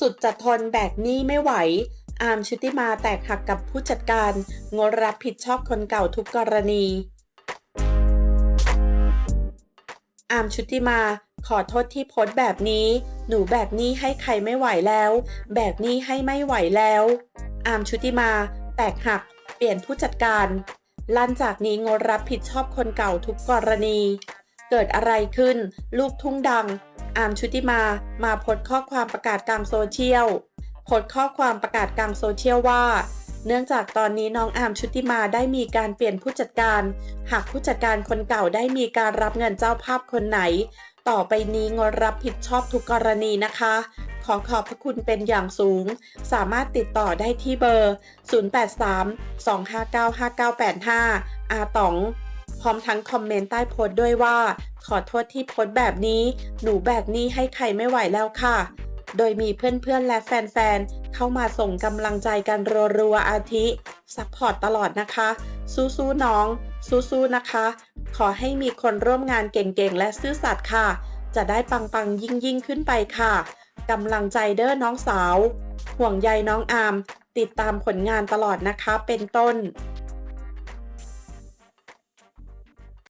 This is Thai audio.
สุดจะทนแบกหนี้ไม่ไหว อาร์มชุติมาแตกหักกับผู้จัดการ งดรับผิดชอบคนเก่าทุกกรณี อาร์มชุติมาขอโทษที่โพสต์แบบนี้ หนูแบกหนี้ให้ใครไม่ไหวแล้ว แบกหนี้ให้ไม่ไหวแล้ว อาร์มชุติมา แตกหัก เปลี่ยนผู้จัดการ ลั่นจากนี้งดรับผิดชอบคนเก่าทุกกรณี เกิดอะไรขึ้น ลูกทุ่งดัง อาร์มชุติมา มาโพสข้อความประกาศกลางโซเชียลโพสข้อความประกาศกลางโซเชียลว่า เนื่องจากตอนนี้น้องอาร์มชุติมาได้มีการเปลี่ยนผู้จัดการ หากผู้จัดการคนเก่าได้มีการรับเงินเจ้าภาพคนไหน ต่อไปนี้งดรับผิดชอบทุกกรณีนะคะ ขอขอบพระคุณเป็นอย่างสูง สามารถติดต่อได้ที่เบอร์ 083-259-5985 อาต๋อง พร้อมทั้งคอมเมนต์ใต้โพสต์ด้วยว่า ขอโทษที่โพสต์แบบนี้ หนูแบกหนี้ให้ใครไม่ไหวแล้วค่ะ โดยมีเพื่อนๆและแฟนๆ เข้ามาส่งกำลังใจกันรัวๆอาทิซัพพอร์ตตลอดนะคะ สู้ๆน้อง สู้ๆนะคะ ขอให้มีคนร่วมงานเก่งๆ และซื่อสัตย์ค่ะ จะได้ปังๆ ยิ่งๆ ขึ้นไปค่ะกำลังใจเด้อน้องสาว ห่วงใยน้องอาร์มติดตามผลงานตลอดนะคะเป็นต้น